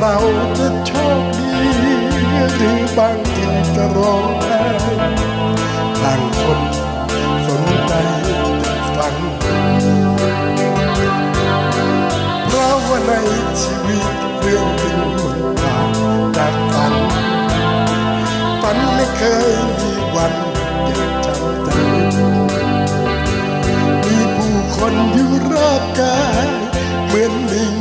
เราจะโชคดีหรือบางทีจะร้องไห้ต่างคนสนใจจะฟังเพราะว่าในชีวิตเรื่องจริงมันต่างจากฝันฝันไม่เคยมีวันเก็บจำใจมีผู้คนอยู่รอบกายเหมือนไม่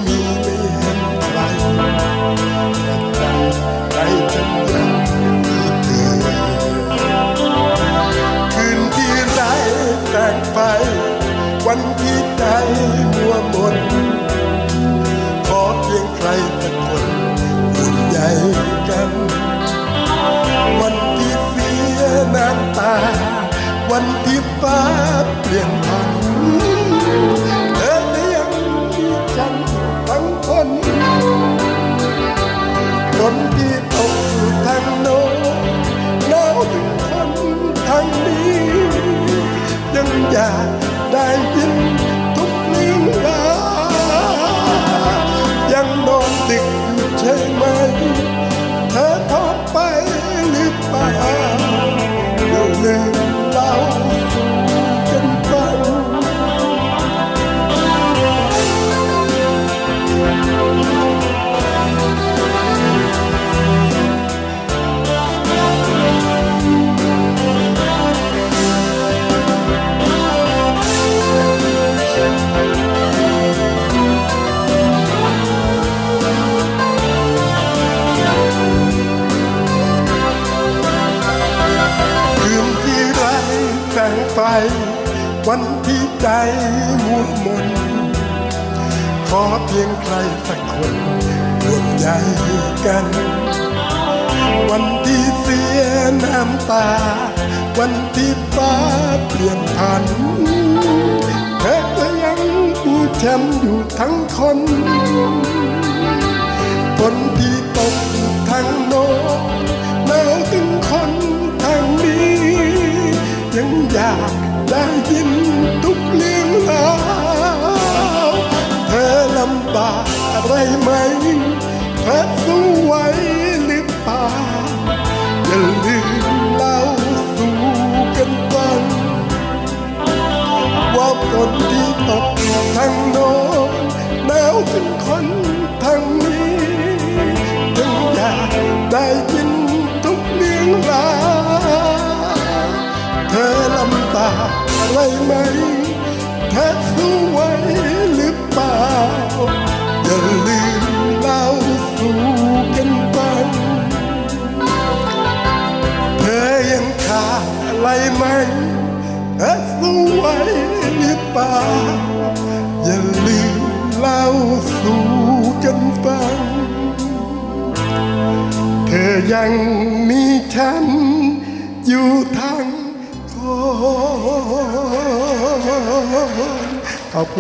แสงไปวันที่ใจมัวมนขอเพียงใครสักคนอุ่นใยกัน วันที่เสียน้ำตา วันที่ ยังอยากได้ยิน วันที่ใจมัวมน ขอเพียงใครสักคนร่วมใจกัน วันที่เสียน้ำตา วันที่ฟ้าเปลี่ยนผันเธอก็ยังผู้แชมอยู่ทั้งคน อยากได้ยินทุกเรื่องราวเธอลำบากอะไรไหมเธอสู้ไหวหรือเปล่าอย่าลืมเล่าสู่กันฟังว่าฝนที่ตกทางโน้นหนาวถึงคนทางนี้ยังอยากได้ยิน ไหมเธอสู้ไหวหรือเปล่า อย่าลืมเล่าสู่กันฟังเธอยังขาดอะไรไหมเธอสู้ไหวหรือเปล่า อย่าลืมเล่าสู่กันฟัง เธอยังมีฉันอยู่ทั้ง আপন